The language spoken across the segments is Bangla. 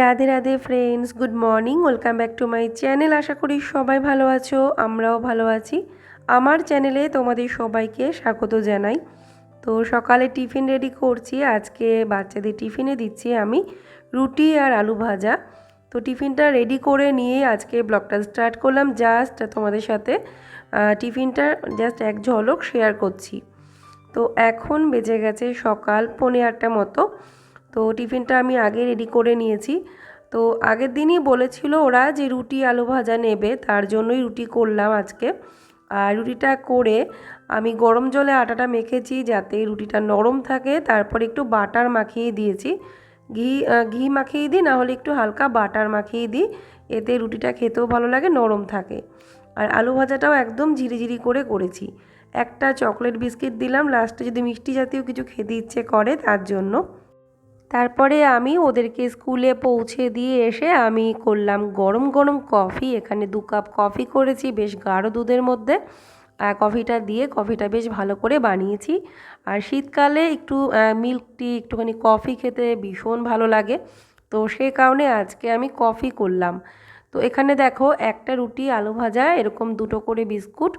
Radhe Radhe friends good morning welcome back to my channel আশা করি সবাই ভালো আছো, আমরাও ভালো আছি। আমার চ্যানেলে তোমাদের সবাইকে স্বাগত জানাই। তো সকালে টিফিন রেডি করছি, আজকে বাচ্চাদের টিফিনে দিচ্ছি আমি রুটি আর আলু ভাজা। তো টিফিনটা রেডি করে নিয়ে আজকে ব্লগটা স্টার্ট করলাম জাস্ট তোমাদের সাথে টিফিনটা জাস্ট এক ঝলক শেয়ার করছি। তো এখন বেজে গেছে সকাল পৌনে আটটা মতো। তো টিফিনটা আমি আগে রেডি করে নিয়েছি। তো আগের দিনই বলেছিল ওরা যে রুটি আলু ভাজা নেবে, তার জন্যই রুটি করলাম আজকে। আর রুটিটা করে আমি গরম জলে আটাটা মেখেছি যাতে রুটিটা নরম থাকে, তারপর একটু বাটার মাখিয়ে দিয়েছি। ঘি ঘি মাখিয়ে দিই, না হলে একটু হালকা বাটার মাখিয়ে দিই, এতে রুটিটা খেতেও ভালো লাগে, নরম থাকে। আর আলু ভাজাটাও একদম ঝিরিঝিরি করে করেছি। একটা চকলেট বিস্কিট দিলাম, লাস্টে যদি মিষ্টি জাতীয় কিছু খেতে ইচ্ছে করে তার জন্য। তারপরে আমি ওদেরকে স্কুলে পৌঁছে দিয়ে এসে আমি করলাম গরম গরম কফি। এখানে দু কাপ কফি করেছি, বেশ গাঢ় দুধের মধ্যে। কফিটা দিয়ে কফিটা বেশ ভালো করে বানিয়েছি। আর শীতকালে একটু মিল্ক টি, একটুখানি কফি খেতে ভীষণ ভালো লাগে। তো সে কারণে আজকে আমি কফি করলাম। তো এখানে দেখো একটা রুটি আলু ভাজা, এরকম দুটো করে বিস্কুট।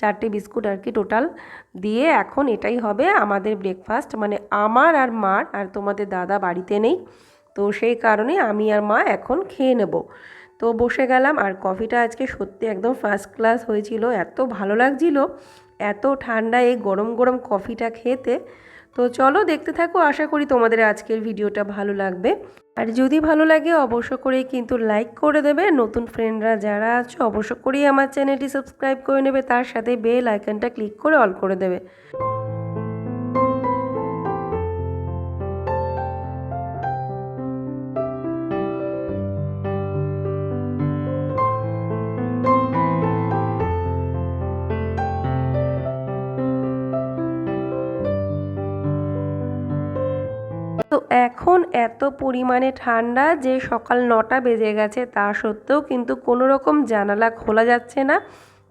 চারটে বিস্কুট আর কি টোটাল দিয়ে এখন এটাই হবে আমাদের ব্রেকফাস্ট মানে আমার আর মার আর তোমাদের দাদা বাড়িতে নেই, তো সেই কারণে আমি আর মা এখন খেয়ে নেব। তো বসে গেলাম আর কফিটা আজকে সত্যি একদম ফার্স্ট ক্লাস হয়েছিল, এত ভালো লাগছিল, এত ঠান্ডা এই গরম গরম কফিটা খেতে। তো চলো দেখতে থাকো, আশা করি তোমাদের আজকের ভিডিওটা ভালো লাগবে। আর যদি ভালো লাগে অবশ্য করেই কিন্তু লাইক করে দেবে। নতুন ফ্রেন্ডরা যারা আছো, অবশ্য করেই আমার চ্যানেলটি সাবস্ক্রাইব করে নেবে। তার সাথে বেল আইকনটা ক্লিক করে অল করে দেবে। তো এখন এত পরিমাণে ঠান্ডা যে সকাল নটা বেজে গেছে, তা সত্ত্বেও কিন্তু কোনো রকম জানালা খোলা যাচ্ছে না।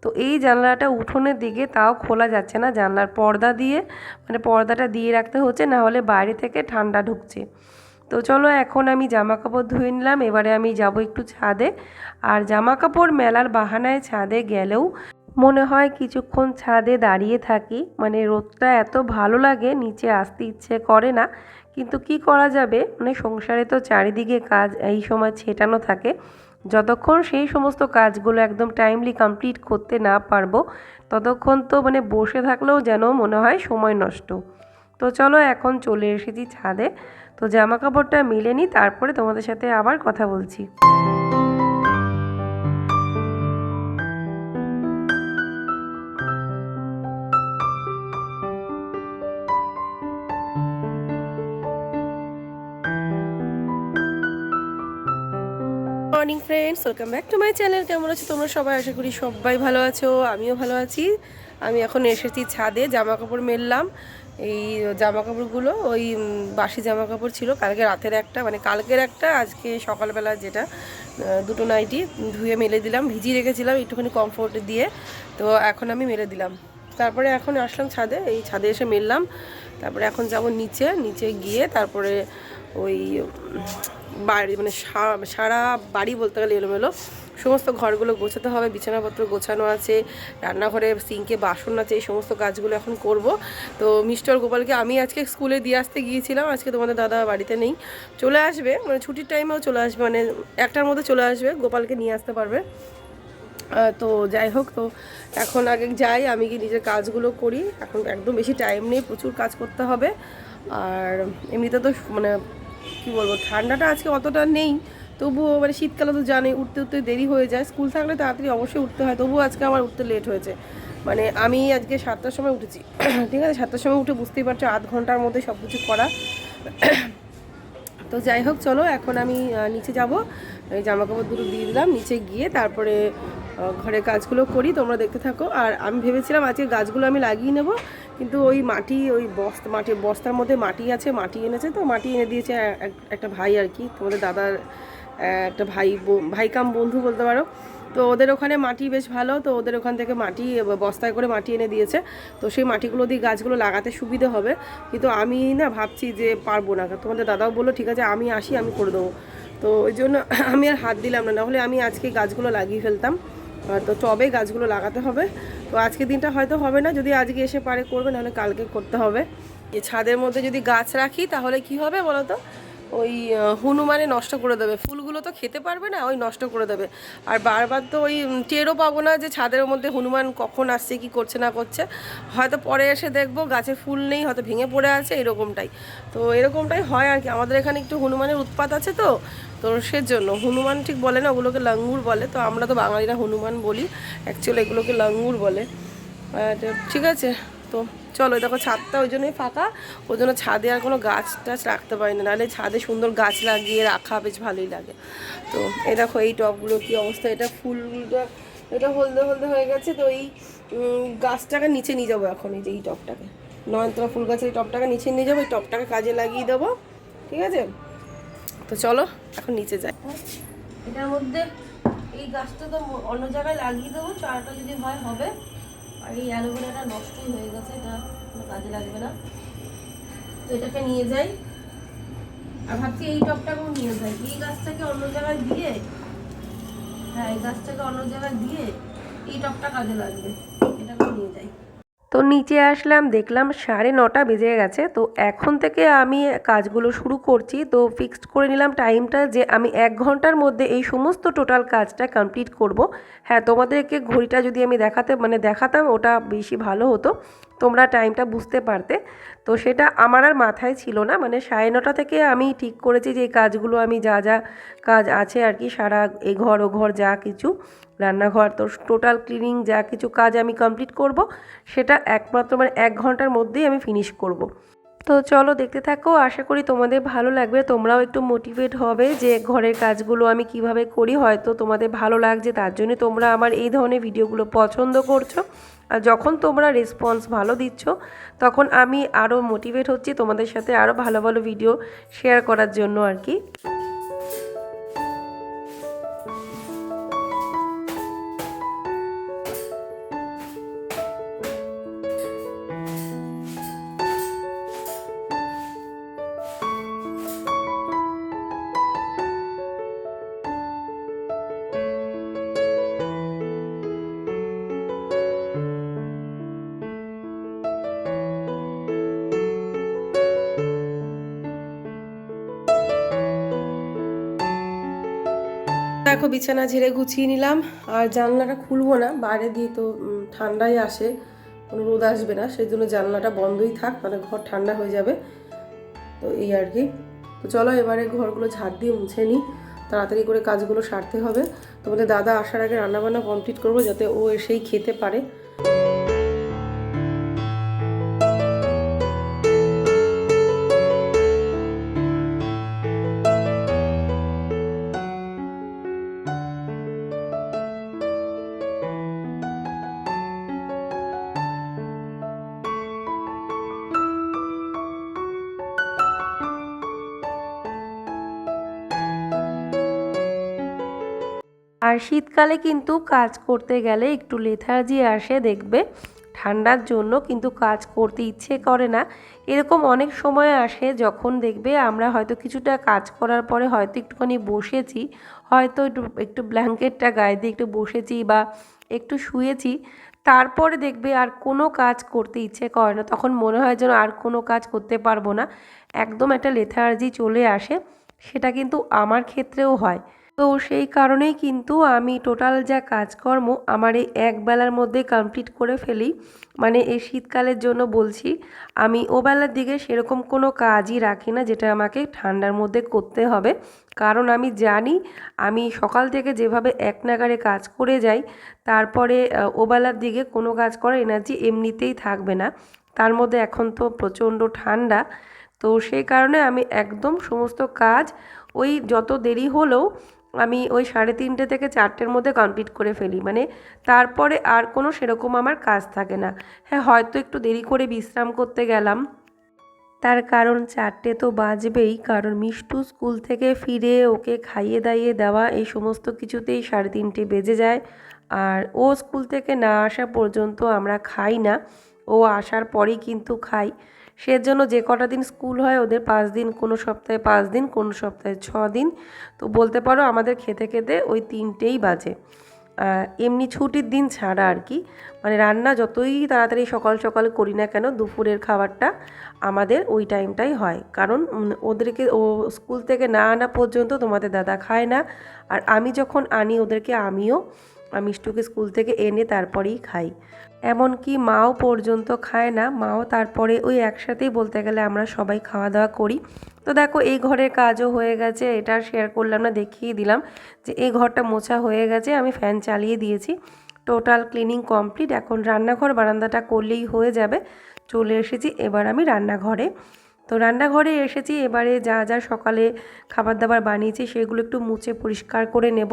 তো এই জানালাটা উঠোনের দিকে তাও খোলা যাচ্ছে না, জানলার পর্দা দিয়ে মানে পর্দাটা দিয়ে রাখতে হচ্ছে, না হলে বাইরে থেকে ঠান্ডা ঢুকছে। তো চলো এখন আমি জামা কাপড় ধুয়ে নিলাম, এবারে আমি যাব একটু ছাদে। আর জামা কাপড় মেলার বাহানায় ছাদে গেলেও মনে হয় কিছুক্ষণ ছাদে দাঁড়িয়ে থাকি মানে রোদটা এত ভালো লাগে, নিচে আসতে ইচ্ছে করে না। কিন্তু কি করা যাবে? মানে সংসারে তো চারিদিকে কাজ, এই সময় ছেটানো থাকে। যতক্ষণ সেই সমস্ত কাজগুলো একদম টাইমলি কমপ্লিট করতে না পারব, ততক্ষণ তো মানে বসে থাকলেও যেন মনে হয় সময় নষ্ট। তো চলো এখন চলে এসেছি ছাদে। তো জামা কাপড়টা মিলে নিই তারপরে তোমাদের সাথে আবার কথা বলছি। Morning friends welcome back to my channel কেমন আছো তোমরা সবাই? আশা করি সবাই ভালো আছো, আমিও ভালো আছি। আমি এখন এসেছি ছাদে জামা কাপড় মেললাম। এই জামা কাপড়গুলো ওই বাসি জামা কাপড় ছিল। কালকে রাতের একটা মানে কালকের একটা, আজকে সকালবেলা যেটা দুটো নাইটি ধুয়ে মেলে দিলাম, ভিজিয়ে রেখেছিলাম একটুখানি কমফোর্ট দিয়ে। তো এখন আমি মেলে দিলাম। তারপরে এখন আসলাম ছাদে, এই ছাদে এসে মেললাম। তারপরে এখন যাব নিচে নিচে গিয়ে তারপরে ওই বাড়ি মানে সারা বাড়ি বলতে গেলে এলোমেলো। সমস্ত ঘরগুলো গোছাতে হবে, বিছানাপত্র গোছানো আছে, রান্নাঘরে সিঙ্কে বাসন আছে, এই সমস্ত কাজগুলো এখন করব। তো মিস্টার গোপালকে আমি আজকে স্কুলে দিয়ে আসতে গিয়েছিলাম, আজকে তোমাদের দাদা বাড়িতে নেই। চলে আসবে মানে ছুটির টাইমেও চলে আসবে মানে একটার মধ্যে চলে আসবে, গোপালকে নিয়ে আসতে পারবে। তো যাই হোক, তো এখন আগে যাই, আমি কি নিজের কাজগুলো করি। এখন একদম বেশি টাইম নেই, প্রচুর কাজ করতে হবে। আর এমনিতে তো মানে কি বলব, ঠান্ডাটা আজকে অতটা নেই। তবুও মানে শীতকালে তো জানি উঠতে উঠতে দেরি হয়ে যায়। স্কুল থাকলে তাড়াতাড়ি অবশ্যই উঠতে হয়, তবুও আজকে আমার উঠতে লেট হয়েছে। মানে আমি আজকে সাতটার সময় উঠেছি। ঠিক আছে, সাতটার সময় উঠে বুঝতেই পারছ, আধ ঘণ্টার মধ্যে সব কিছু করা। তো যাই হোক, চলো, এখন আমি নিচে যাব। জামা কাপড় দুটো দিয়ে দিলাম, নিচে গিয়ে তারপরে ঘরের কাজগুলো করি, তোমরা দেখতে থাকো। আর আমি ভেবেছিলাম আজকে গাছগুলো আমি লাগিয়ে নেব, কিন্তু ওই মাটি, ওই বস্তা, মাটি, বস্তার মধ্যে মাটি আছে, মাটি এনেছে তো, মাটি এনে দিয়েছে একটা ভাই আর কি, তোমাদের দাদার একটা ভাই ব- ভাই কাম বন্ধু বলতে পারো। তো ওদের ওখানে মাটি বেশ ভালো, তো ওদের ওখান থেকে মাটি বস্তায় করে মাটি এনে দিয়েছে। তো সেই মাটিগুলো দিয়ে গাছগুলো লাগাতে সুবিধে হবে। কিন্তু আমি না ভাবছি যে পারব না তোমাদের দাদাও বলল, ঠিক আছে, আমি আসি, আমি করে দেবো। তো ওই জন্য আমি আর হাত দিলাম না, নাহলে আমি আজকে গাছগুলো লাগিয়ে ফেলতাম। তো টবে গাছগুলো লাগাতে হবে। তো আজকে দিনটা হয়তো হবে না, যদি আজকে এসে পারে করবে, নাহলে কালকে করতে হবে। ছাদের মধ্যে যদি গাছ রাখি, তাহলে কি হবে বলো তো ওই হনুমানে নষ্ট করে দেবে। ফুলগুলো তো খেতে পারবে না, ওই নষ্ট করে দেবে। আর বারবার তো ওই টেরও পাবো না যে ছাদের মধ্যে হনুমান কখন আসছে, কি করছে, না করছে। হয়তো পরে এসে দেখব গাছে ফুল নেই, হয়তো ভেঙে পড়ে আছে, এরকমটাই। তো এরকমটাই হয় আর কি। আমাদের এখানে একটু হনুমানের উৎপাত আছে তো তো সেজন্য। হনুমান ঠিক বলে না, ওগুলোকে লাঙ্গুর বলে। তো আমরা তো বাঙালিরা হনুমান বলি। অ্যাকচুয়ালি এগুলোকে লাঙ্গুর বলে। আর ঠিক আছে। তো চলো দেখো ছাদটা ওই জন্যই ফাঁকা, ওই জন্য ছাদে আর কোনো গাছ টাছ রাখতে পারি না। নাহলে ছাদে সুন্দর গাছ লাগিয়ে রাখা বেশ ভালোই লাগে। তো এই দেখো এই টবগুলো কী অবস্থা, এটা ফুলটা এটা হলদে হলদে হয়ে গেছে, তো এই গাছটাকে নিচে নিয়ে যাব এখন এই যে এই টবটাকে। নয়নতলা ফুল গাছের এই টবটাকে নিচে নিয়ে যাব, এই টবটাকে কাজে লাগিয়ে দেবো, ঠিক আছে? তো চলো এখন নিচে যাই। এটার মধ্যে এই গাছটা তো অন্য জায়গায় লাগিয়ে দেবো, চারাটা যদি হয় হবে। আর এই অ্যালোভেরাটা নষ্টই হয়ে গেছে, এটা কোনো কাজে লাগবে না। তো এটাকে নিয়ে যাই। আর ভাবছি এই টপটাকেও নিয়ে যাই। এই গাছটাকে অন্য জায়গায় দিয়ে হ্যাঁ এই গাছটাকে অন্য জায়গায় দিয়ে এই টপটা কাজে লাগবে। এটাকেও নিয়ে যাই। তো নিচে আসলাম, দেখলাম সাড়ে নটা বেজে গেছে। তো এখন থেকে আমি কাজগুলো শুরু করছি। তো ফিক্সড করে নিলাম টাইমটা যে আমি এক ঘণ্টার মধ্যে এই সমস্ত টোটাল কাজটা কমপ্লিট করব। হ্যাঁ তোমাদেরকে ঘড়িটা যদি আমি দেখাতে মানে দেখাতাম, ওটা বেশি ভালো হতো। তোমরা টাইমটা বুঝতে পারতে। তো সেটা আমার আর মাথায় ছিল না। মানে সাড়ে নটা থেকে আমি ঠিক করেছি যে কাজগুলো, আমি যা যা কাজ আছে আর কি, সারা এ ঘর ও ঘর যা কিছু। রান্নাঘর। তো টোটাল ক্লিনিং যা কিছু কাজ আমি কমপ্লিট করব, সেটা একমাত্র মানে এক ঘণ্টার মধ্যেই আমি ফিনিশ করব। তো চলো দেখতে থাকো, আশা করি তোমাদের ভালো লাগবে। তোমরাও একটু মোটিভেট হবে যে ঘরের কাজগুলো আমি কীভাবে করি। হয়তো তোমাদের ভালো লাগছে, তার জন্য তোমরা আমার এই ধরনের ভিডিওগুলো পছন্দ করছ। আর যখন তোমরা রেসপন্স ভালো দিচ্ছ, তখন আমি আরও মোটিভেট হচ্ছি তোমাদের সাথে আরও ভালো ভালো ভিডিও শেয়ার করার জন্য আর কি। বিছানা ঝেড়ে গুছিয়ে নিলাম। আর জানলাটা খুলবো না, বাইরে দিয়ে তো ঠান্ডাই আসে, কোনো রোদ আসবে না সেই জন্য জানলাটা বন্ধই থাক মানে ঘর ঠান্ডা হয়ে যাবে। তো এই আর কি। তো চলো এবারে ঘরগুলো ঝাড় দিয়ে মুছে নিই, তাড়াতাড়ি করে কাজগুলো সারতে হবে। তোমাদের দাদা আসার আগে রান্নাবান্না কমপ্লিট করব, যাতে ও এসেই খেতে পারে। শীতকালে কিন্তু কাজ করতে গেলে একটু লেথার্জি আসে দেখবে। ঠান্ডার জন্য কিন্তু কাজ করতে ইচ্ছে করে না। এরকম অনেক সময় আসে যখন দেখবে আমরা হয়তো কিছুটা কাজ করার পরে হয়তো একটুখানি বসেছি, হয়তো একটু একটু ব্ল্যাঙ্কেটটা গায়ে দিয়ে একটু বসেছি বা একটু শুয়েছি, তারপরে দেখবে আর কোনো কাজ করতে ইচ্ছে করে না। তখন মনে হয় যেন আর কোনো কাজ করতে পারব না। একদম একটা লেথার্জি চলে আসে। সেটা কিন্তু আমার ক্ষেত্রেও হয়। তো সেই কারণেই কিন্তু আমি টোটাল যা কাজকর্ম আমার এই এক বেলার মধ্যে কমপ্লিট করে ফেলি। মানে এই শীতকালের জন্য বলছি আমি ও বেলার দিকে সেরকম কোনো কাজই রাখি না যেটা আমাকে ঠান্ডার মধ্যে করতে হবে। কারণ আমি জানি আমি সকাল থেকে যেভাবে এক নাগারে কাজ করে যাই তারপরে আহ, ও বেলার দিকে কোনো কাজ করার এনার্জি এমনিতেই থাকবে না। তার মধ্যে এখন তো প্রচণ্ড ঠান্ডা তো সেই কারণে আমি একদম সমস্ত কাজ ওই যত দেরি হলেও আমি ওই সাড়ে তিনটে থেকে চারটের মধ্যে কমপ্লিট করে ফেলি। মানে তারপরে আর কোনো সেরকম আমার কাজ থাকে না। হ্যাঁ হয়তো একটু দেরি করে বিশ্রাম করতে গেলাম। তার কারণ চারটে তো বাজবেই, কারণ মিষ্টু স্কুল থেকে ফিরে ওকে খাইয়ে দাইয়ে দেওয়া, এই সমস্ত কিছুতেই সাড়ে তিনটে বেজে যায়। আর ও স্কুল থেকে না আসা পর্যন্ত আমরা খাই না। ও আসার পরেই কিন্তু খাই। সেজন্য যে কটা দিন স্কুল হয় ওদের পাঁচ দিন, কোনো সপ্তাহে পাঁচ দিন, কোনো সপ্তাহে ছ দিন। তো বলতে পারো আমাদের খেতে খেতে ওই তিনটেই বাজে। এমনি ছুটির দিন ছাড়া আর কি। মানে রান্না যতই তাড়াতাড়ি সকাল সকাল করি না কেন, দুপুরের খাবারটা আমাদের ওই টাইমটাই হয়। কারণ ওদেরকে ও স্কুল থেকে না আনা পর্যন্ত তোমাদের দাদা খায় না। আর আমি যখন আনি ওদেরকে, আমিও মিষ্টুকে স্কুল থেকে এনে তারপরেই খাই। এমনকি মাও পর্যন্ত খায় না। মাও তারপরে ওই একসাথেই বলতে গেলে আমরা সবাই খাওয়া দাওয়া করি। তো দেখো, এই ঘরের কাজও হয়ে গেছে, এটা শেয়ার করলাম না, দেখিয়ে দিলাম যে এই ঘরটা মোছা হয়ে গেছে, আমি ফ্যান চালিয়ে দিয়েছি। টোটাল ক্লিনিং কমপ্লিট এখন রান্নাঘর বারান্দাটা করলেই হয়ে যাবে। চলে এসেছি এবার আমি রান্নাঘরে। তো রান্নাঘরে এসেছি, এবারে যা যা সকালে খাবার দাবার বানিয়েছি, সেগুলো একটু মুছে পরিষ্কার করে নেব।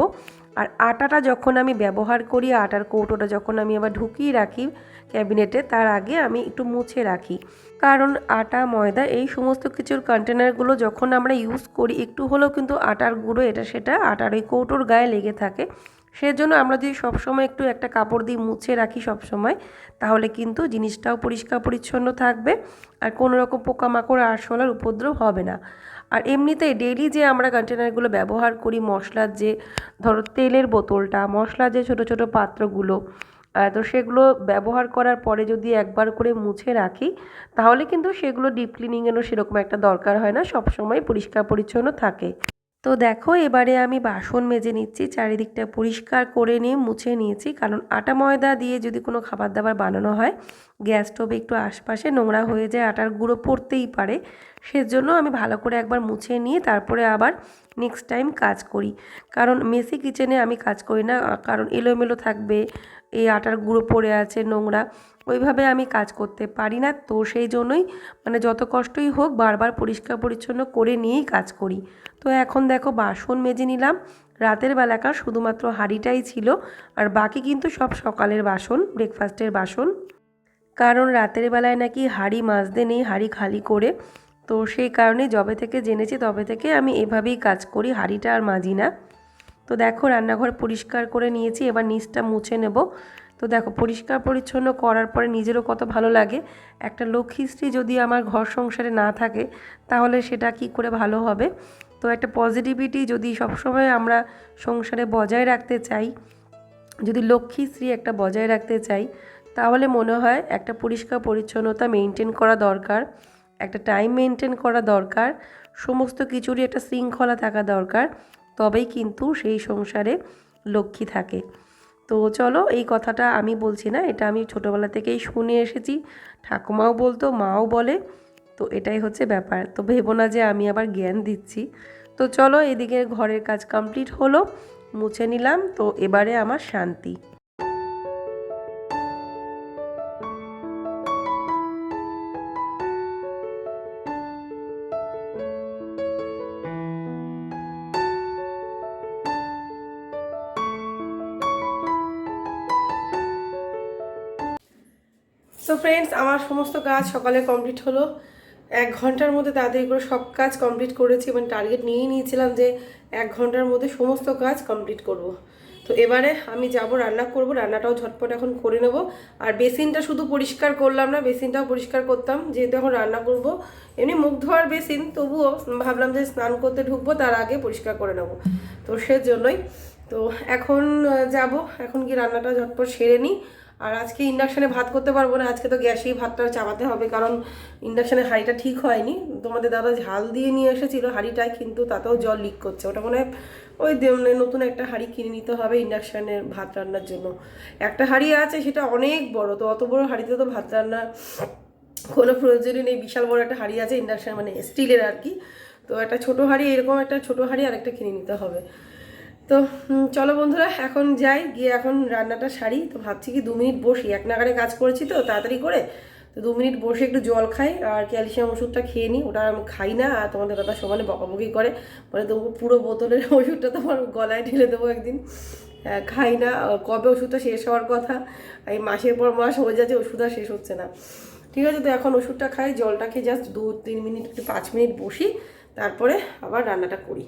আর আটাটা যখন আমি ব্যবহার করি, আটার কৌটোটা যখন আমি আবার ঢুকিয়ে রাখি ক্যাবিনেটে, তার আগে আমি একটু মুছে রাখি। কারণ আটা, ময়দা এই সমস্ত কিছুর কন্টেনারগুলো যখন আমরা ইউজ করি, একটু হলেও কিন্তু আটার গুঁড়ো এটা সেটা আটার ওই কৌটোর গায়ে লেগে থাকে। সেজন্য আমরা যদি সবসময় একটু একটা কাপড় দিয়ে মুছে রাখি সবসময়, তাহলে কিন্তু জিনিসটাও পরিষ্কার পরিচ্ছন্ন থাকবে আর কোনো রকম পোকামাকড় আরশোলার উপদ্রব হবে না। আর এমনিতে ডেলি যে আমরা কন্টেনারগুলো ব্যবহার করি মশলার যে, ধরো তেলের বোতলটা মশলার যে ছোটো ছোটো পাত্রগুলো তো সেগুলো ব্যবহার করার পরে যদি একবার করে মুছে রাখি, তাহলে কিন্তু সেগুলো ডিপ ক্লিনিংয়েরও সেরকম একটা দরকার হয় না, সবসময় পরিষ্কার পরিচ্ছন্ন থাকে। তো দেখো, এবারে আমি বাসন মেজে নিচ্ছি, চারিদিকটা পরিষ্কার করে নিয়ে মুছে নিয়েছি। কারণ আটা ময়দা দিয়ে যদি কোনো খাবার দাবার বানানো হয়, গ্যাস স্টোভে একটু আশপাশে নোংরা হয়ে যায়, আটার গুঁড়ো পড়তেই পারে। সেজন্য আমি ভালো করে একবার মুছে নিয়ে তারপরে আবার নেক্সট টাইম কাজ করি। কারণ মেসি কিচেনে আমি কাজ করি না কারণ এলোমেলো থাকবে, এই আটার গুঁড়ো পড়ে আছে, নোংরা। ওইভাবে আমি কাজ করতে পারি না। তো সেই জন্যই মানে যত কষ্টই হোক, বারবার পরিষ্কার পরিচ্ছন্ন করে নিয়েই কাজ করি। তো এখন দেখো বাসন মেজে নিলাম। রাতের বেলাকার শুধুমাত্র হাঁড়িটাই ছিল, আর বাকি কিন্তু সব সকালের বাসন ব্রেকফাস্টের বাসন। কারণ রাতের বেলায় নাকি হাঁড়ি মাজতে নেই, হাঁড়ি খালি করে। তো সেই কারণে যবে থেকে জেনেছি, তবে থেকে আমি এভাবেই কাজ করি, হাঁড়িটা আর মাজি না। তো দেখো রান্নাঘর পরিষ্কার করে নিয়েছি, এবার নিচটা মুছে নেব। তো দেখো পরিষ্কার পরিচ্ছন্ন করার পরে নিজেরও কত ভালো লাগে। একটা লক্ষ্মীশ্রী যদি আমার ঘর সংসারে না থাকে, তাহলে সেটা কি করে ভালো হবে? তো একটা পজিটিভিটি যদি সবসময় আমরা সংসারে বজায় রাখতে চাই, যদি লক্ষ্মীশ্রী একটা বজায় রাখতে চাই, তাহলে মনে হয় একটা পরিষ্কার পরিচ্ছন্নতা মেনটেন করা দরকার, একটা টাইম মেনটেন করা দরকার, সমস্ত কিছুরই একটা শৃঙ্খলা থাকা দরকার, তবেই কিন্তু সেই সংসারে লক্ষ্মী থাকে। তো চলো এই কথাটা আমি বলছি না, এটা আমি ছোটোবেলা থেকেই শুনে এসেছি, ঠাকুমাও বলতো, মাও বলে। তো এটাই হচ্ছে ব্যাপার। তো ভেবো না যে আমি আবার জ্ঞান দিচ্ছি। তো চলো এদিকে ঘরের কাজ কমপ্লিট হলো, মুছে নিলাম। তো এবারে আমার শান্তি। সো ফ্রেন্ডস আমার সমস্ত কাজ সকালে কমপ্লিট হলো। এক ঘণ্টার মধ্যে তাড়াতাড়ি করে সব কাজ কমপ্লিট করেছি এবং টার্গেট নিয়েই নিয়েছিলাম যে এক ঘণ্টার মধ্যে সমস্ত কাজ কমপ্লিট করব। তো এবারে আমি যাব, রান্না করব, রান্নাটাও ঝটপট এখন করে নেব। আর বেসিনটা শুধু পরিষ্কার করলাম না, বেসিনটাও পরিষ্কার করতাম, যেহেতু এখন রান্না করব। এমনি মুখ ধোয়ার বেসিন, তবুও ভাবলাম যে স্নান করতে ঢুকবো, তার আগে পরিষ্কার করে নেব। তো সেজন্যই। তো এখন যাব, এখন কি রান্নাটা ঝটপট সেরে নিই। আর আজকে ইন্ডাকশানে ভাত করতে পারব না, আজকে তো গ্যাসেই ভাতটা চাপাতে হবে, কারণ ইন্ডাকশানের হাঁড়িটা ঠিক হয়নি। তোমাদের দাদা ঝাল দিয়ে নিয়ে এসেছিল হাঁড়িটায়, কিন্তু তাতেও জল লিক করছে। ওটা মনে হয় ওই মানে নতুন একটা হাঁড়ি কিনে নিতে হবে ইন্ডাকশানের ভাত রান্নার জন্য। একটা হাঁড়ি আছে, সেটা অনেক বড়, তো অত বড় হাঁড়িতে তো ভাত রান্না কোনো প্রয়োজনই নেই। বিশাল বড় একটা হাঁড়ি আছে ইন্ডাকশান মানে স্টিলের আর কি। তো একটা ছোটো হাঁড়ি, এরকম একটা ছোটো হাঁড়ি আর একটা কিনে নিতে হবে। তো চলো বন্ধুরা এখন যাই গিয়ে এখন রান্নাটা সারি। তো ভাবছি কি দু মিনিট বসি এক নাগারে কাজ করেছি তো তাড়াতাড়ি করে। তো দু মিনিট বসে একটু জল খাই আর ক্যালসিয়াম ওষুধটা খেয়ে নিই। ওটা আমি খাই না আর তোমাদের দাদা সমানে বকাবকি করে। মানে তোমাকে পুরো বোতলের ওষুধটা তোমার গলায় ঢেলে দেবো একদিন। আহ, খাই না কবে ওষুধটা শেষ হওয়ার কথা এই মাসের পর মাস হয়ে যাচ্ছে ওষুধ আর শেষ হচ্ছে না। ঠিক আছে তো এখন ওষুধটা খাই জলটা খেয়ে জাস্ট দু তিন মিনিট একটু পাঁচ মিনিট বসি তারপরে আবার রান্নাটা করি।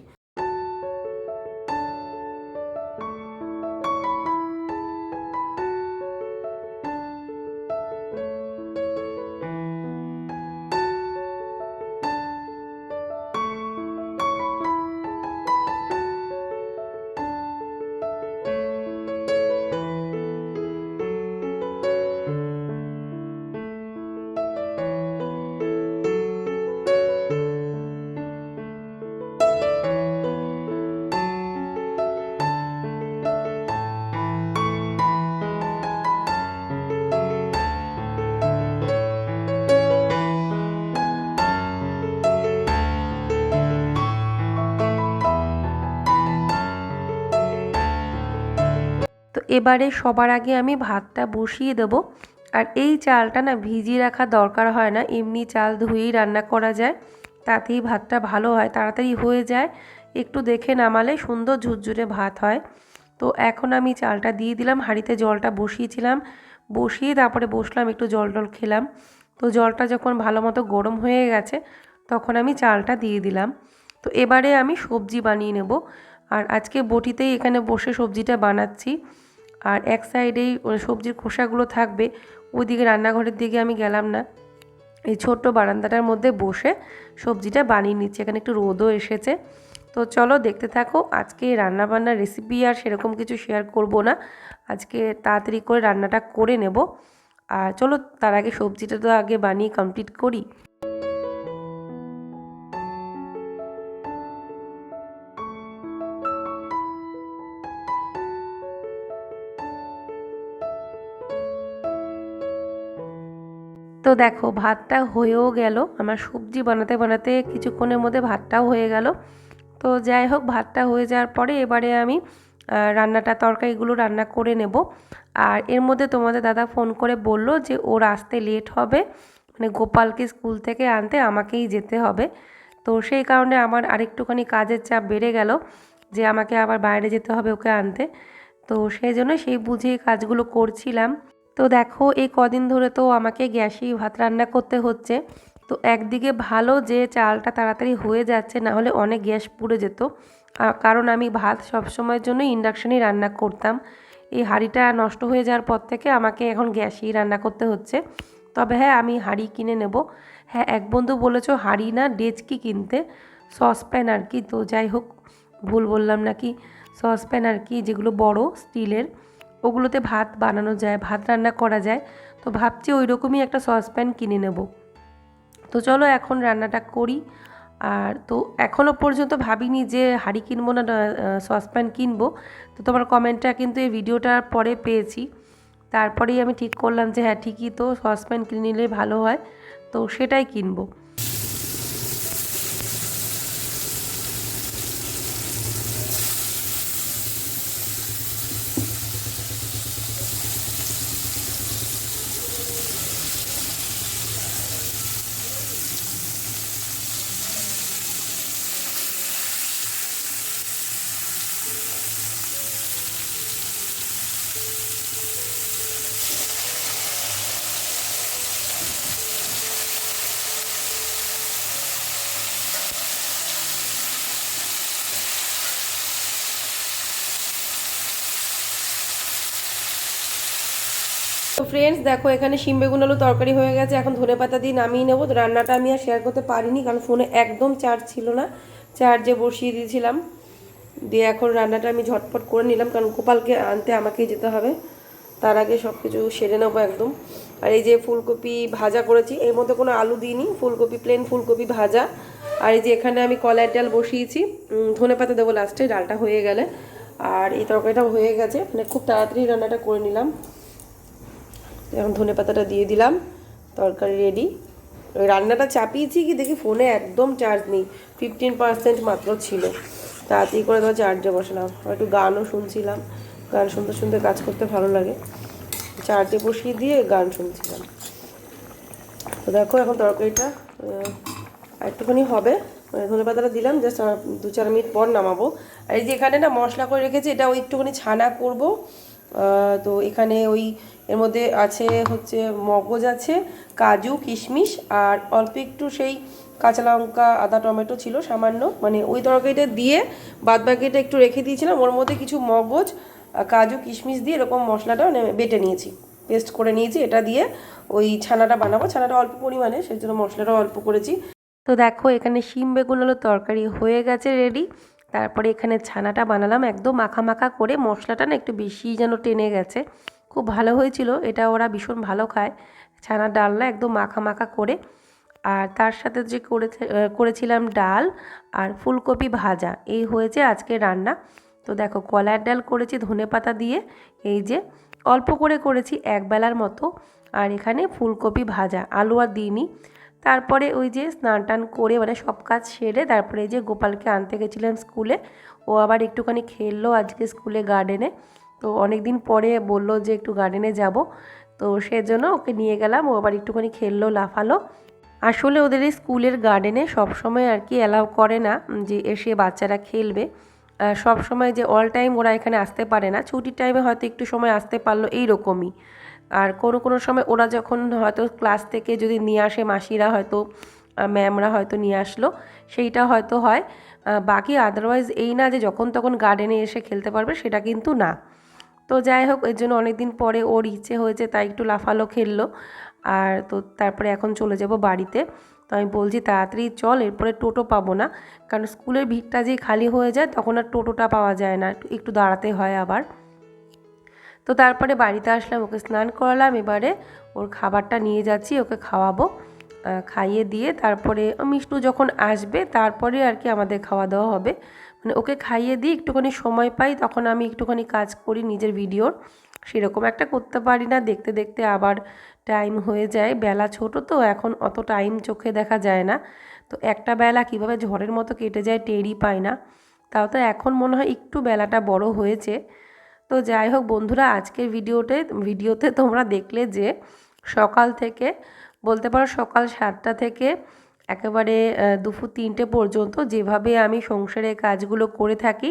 এবারে সবার আগে আমি ভাতটা বসিয়ে দেবো। আর এই চালটা না ভিজিয়ে রাখার দরকার হয় না, এমনি চাল ধুয়েই রান্না করা যায়। তাতেই ভাতটা ভালো হয়, তাড়াতাড়ি হয়ে যায়। একটু দেখে নামালে সুন্দর ঝুরঝুরে ভাত হয়। তো এখন আমি চালটা দিয়ে দিলাম, হাঁড়িতে জলটা বসিয়েছিলাম। বসিয়ে তারপরে বসলাম, একটু জল টল খেলাম। তো জলটা যখন ভালো মতো গরম হয়ে গেছে, তখন আমি চালটা দিয়ে দিলাম। তো এবারে আমি সবজি বানিয়ে নেব। আর আজকে বটিতেই এখানে বসে সবজিটা বানাচ্ছি। আর এক সাইডেই সবজির খোসাগুলো থাকবে, ওইদিকে রান্নাঘরের দিকে আমি গেলাম না। এই ছোট্ট বারান্দাটার মধ্যে বসে সবজিটা বানিয়ে নিচ্ছি, এখানে একটু রোদও এসেছে। তো চলো দেখতে থাকো, আজকে রান্নাবান্নার রেসিপি আর সেরকম কিছু শেয়ার করব না। আজকে তাড়াতাড়ি করে রান্নাটা করে নেব। আর চলো তার আগে সবজিটা তো আগে বানিয়ে কমপ্লিট করি। তো দেখো, ভাতটা হয়েও গেল। আমার সবজি বানাতে বানাতে কিছুক্ষণের মধ্যে ভাতটাও হয়ে গেল। তো যাই হোক, ভাতটা হয়ে যাওয়ার পরে এবারে আমি রান্নাটা, তরকারিগুলো রান্না করে নেব। আর এর মধ্যে তোমাদের দাদা ফোন করে বলল যে, ওর আসতে লেট হবে। মানে গোপালকে স্কুল থেকে আনতে আমাকেই যেতে হবে। তো সেই কারণে আমার আরেকটুখানি কাজের চাপ বেড়ে গেল যে, আমাকে আবার বাইরে যেতে হবে ওকে আনতে। তো সেই জন্য সেই বুঝেই কাজগুলো করছিলাম। তো দেখো, এই কদিন ধরে তো আমাকে গ্যাসেই ভাত রান্না করতে হচ্ছে। তো একদিকে ভালো যে চালটা তাড়াতাড়ি হয়ে যাচ্ছে, না হলে অনেক গ্যাস পুড়ে যেত। কারণ আমি ভাত সবসময়ের জন্য ইন্ডাকশানেই রান্না করতাম। এই হাঁড়িটা নষ্ট হয়ে যাওয়ার পর থেকে আমাকে এখন গ্যাসেই রান্না করতে হচ্ছে। তবে হ্যাঁ আমি হাঁড়ি কিনে নেব। হ্যাঁ এক বন্ধু বলেছ, হাঁড়ি না ডেচকি কিনতে। সসপ্যান আর কি, তো যাই হোক, ভুল বললাম নাকি? সসপ্যান আর কি, যেগুলো বড় স্টিলের। ওগুলোতে ভাত বানানো যায়, ভাত রান্না করা যায়। তো ভাবছি ওই রকমই একটা সসপ্যান কিনে নেব। তো চলো এখন রান্নাটা করি। আর তো এখনও পর্যন্ত ভাবিনি যে হাঁড়ি কিনবো না সসপ্যান কিনবো। তো তোমার কমেন্টটা কিন্তু এই ভিডিওটার পরে পেয়েছি। তারপরেই আমি ঠিক করলাম যে হ্যাঁ ঠিকই তো সসপ্যান কিনে নিলে ভালো হয়। তো সেটাই কিনবো। ফ্রেন্ডস দেখো, এখানে শিম বেগুন আলু তরকারি হয়ে গেছে, এখন ধনে পাতা দিয়ে নামিয়ে নেব। রান্নাটা আমি আর শেয়ার করতে পারিনি, কারণ ফোনে একদম চার্জ ছিল না। চার্জে বসিয়ে দিয়েছিলাম। দিয়ে এখন রান্নাটা আমি ঝটপট করে নিলাম, কারণ গোপালকে আনতে আমাকেই যেতে হবে। তার আগে সব কিছু সেরে নেব একদম। আর এই যে ফুলকপি ভাজা করেছি, এর মধ্যে কোনো আলু দিইনি, ফুলকপি প্লেন ফুলকপি ভাজা। আর এই যে এখানে আমি কলার ডাল বসিয়েছি ধনে পাতা দেবো লাস্টে ডালটা হয়ে গেলে। আর এই তরকারিটাও হয়ে গেছে মানে খুব তাড়াতাড়ি রান্নাটা করে নিলাম। এখন ধনে পাতাটা দিয়ে দিলাম, তরকারি রেডি ওই রান্নাটা চাপিয়েছি কি দেখি ফোনে একদম চার্জ নেই ফিফটিন পার্সেন্ট মাত্র ছিল। তাড়াতাড়ি করে তোমার চার্জে বসালাম। একটু গানও শুনছিলাম। গান শুনতে শুনতে কাজ করতে ভালো লাগে। চার্জে বসিয়ে দিয়ে গান শুনছিলাম। তো দেখো এখন তরকারিটা একটুখানি হবে। ধনে পাতাটা দিলাম জাস্ট দু চার মিনিট পর নামাবো। আর এই যে এখানে না মশলা করে রেখেছি, এটা ওই একটুখানি ছানা করব। তো এখানে ওই এর মধ্যে আছে হচ্ছে মগজ আছে, কাজু, কিশমিশ, আর অল্প একটু সেই কাঁচা লঙ্কা, আদা, টমেটো ছিল সামান্য। মানে ওই তরকারিটা দিয়ে বাদ বাকিটা একটু রেখে দিয়েছিলাম। ওর মধ্যে কিছু মগজ কাজু, কিশমিশ দিয়ে এরকম মশলাটা মানে বেটে নিয়েছি। পেস্ট করে নিয়েছি। এটা দিয়ে ওই ছানাটা বানাবো। ছানাটা অল্প পরিমাণে সেই জন্য মশলাটাও অল্প করেছি। তো দেখো, এখানে শিম বেগুন আলু তরকারি হয়ে গেছে রেডি তারপরে এখানে ছানাটা বানালাম। একদম মাখা মাখা করে মশলাটা না একটু বেশি যেন টেনে গেছে। খুব ভালো হয়েছিল, এটা ওরা ভীষণ ভালো খায়। ছানার ডালনা একদম মাখা মাখা করে। আর তার সাথে যে করে করেছিলাম ডাল আর ফুলকপি ভাজা, এই হয়েছে আজকে রান্না। তো দেখো, কলার ডাল করেছি ধনে পাতা দিয়ে, এই যে অল্প করে করেছি এক বেলার মতো। আর এখানে ফুলকপি ভাজা, আলু আর দিইনি। তারপরে ওই যে স্নান টান করে মানে সব কাজ সেরে তারপরে এই যে গোপালকে আনতে গেছিলাম স্কুলে। ও আবার একটুখানি খেললো আজকে স্কুলে গার্ডেনে। তো অনেক দিন পরে বলল যে একটু গার্ডেনে যাব। তো সেজন্য ওকে নিয়ে গেলাম, ও আবার একটুখানি খেললো, লাফালো। আসলে ওদের এই স্কুলের গার্ডেনে সবসময় আর কি অ্যালাউ করে না যে এসে বাচ্চারা খেলবে। সব সময় যে অল টাইম ওরা এখানে আসতে পারে না, ছুটির টাইমে হয়তো একটু সময় আসতে পারল এইরকমই। আর কোনো কোনো সময় ওরা যখন হয়তো ক্লাস থেকে যদি নিয়ে আসে, মাসিরা হয়তো ম্যামরা হয়তো নিয়ে আসলো, সেইটা হয়তো হয়। বাকি আদারওয়াইজ এই না যে যখন তখন গার্ডেনে এসে খেলতে পারবে সেটা কিন্তু না। তো যাই হোক, এর জন্য অনেক দিন পরে ওর ইচ্ছে হয়েছে, তাই একটু লাফালো খেললো। আর তো তারপরে এখন চলে যাব বাড়িতে। তো আমি বলছি, তাড়াতাড়ি চল, এরপরে টোটো পাবো না। কারণ স্কুলের ভিড়টা যেই খালি হয়ে যায়, তখন আর টোটোটা পাওয়া যায় না। একটু দাঁড়াতে হয় আবার। তো তারপরে বাড়িতে আসলাম, ওকে স্নান করালাম। এবারে ওর খাবারটা নিয়ে যাচ্ছি, ওকে খাওয়াবো। খাইয়ে দিয়ে তারপরে, মিষ্টু যখন আসবে, তারপরে আর কি আমাদের খাওয়া দাওয়া হবে। মানে ওকে খাইয়ে দিই, একটুখানি সময় পাই, তখন আমি একটুখানি কাজ করি নিজের ভিডিওর। সেরকম একটা করতে পারি না, দেখতে দেখতে আবার টাইম হয়ে যায়। বেলা ছোট তো, এখন অত টাইম চোখে দেখা যায় না। তো একটা বেলা কীভাবে ঝড়ের মতো কেটে যায় টেরই পায় না। তাও তো এখন মনে হয় একটু বেলাটা বড় হয়েছে। তো যাই হোক বন্ধুরা, আজকের ভিডিওতে ভিডিওতে তোমরা দেখলে যে সকাল থেকে, বলতে পারো সকাল সাতটা থেকে একেবারে দুপুর তিনটে পর্যন্ত যেভাবে আমি সংসারের কাজগুলো করে থাকি,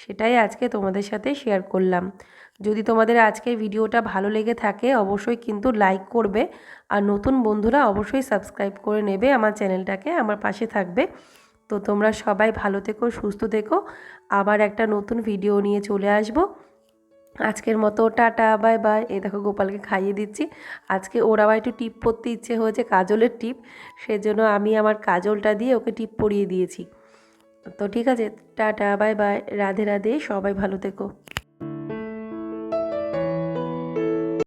সেটাই আজকে তোমাদের সাথে শেয়ার করলাম। যদি তোমাদের আজকের ভিডিওটা ভালো লেগে থাকে, অবশ্যই কিন্তু লাইক করবে। আর নতুন বন্ধুরা অবশ্যই সাবস্ক্রাইব করে নেবে আমার চ্যানেলটাকে, আমার পাশে থাকবে। তো তোমরা সবাই ভালো থেকো, সুস্থ থেকো। আবার একটা নতুন ভিডিও নিয়ে চলে আসব। আজকের মতো টাটা, বাই বাই। এই দেখো গোপালকে খাইয়ে দিচ্ছি। আজকে ওরা আবার একটু টিপ পরতে ইচ্ছে হয়েছে, কাজলের টিপ। সেজন্য আমি আমার কাজলটা দিয়ে ওকে টিপ পরিয়ে দিয়েছি। তো ঠিক আছে, tata, bye bye. Radhe Radhe. সবাই ভালো থেকো।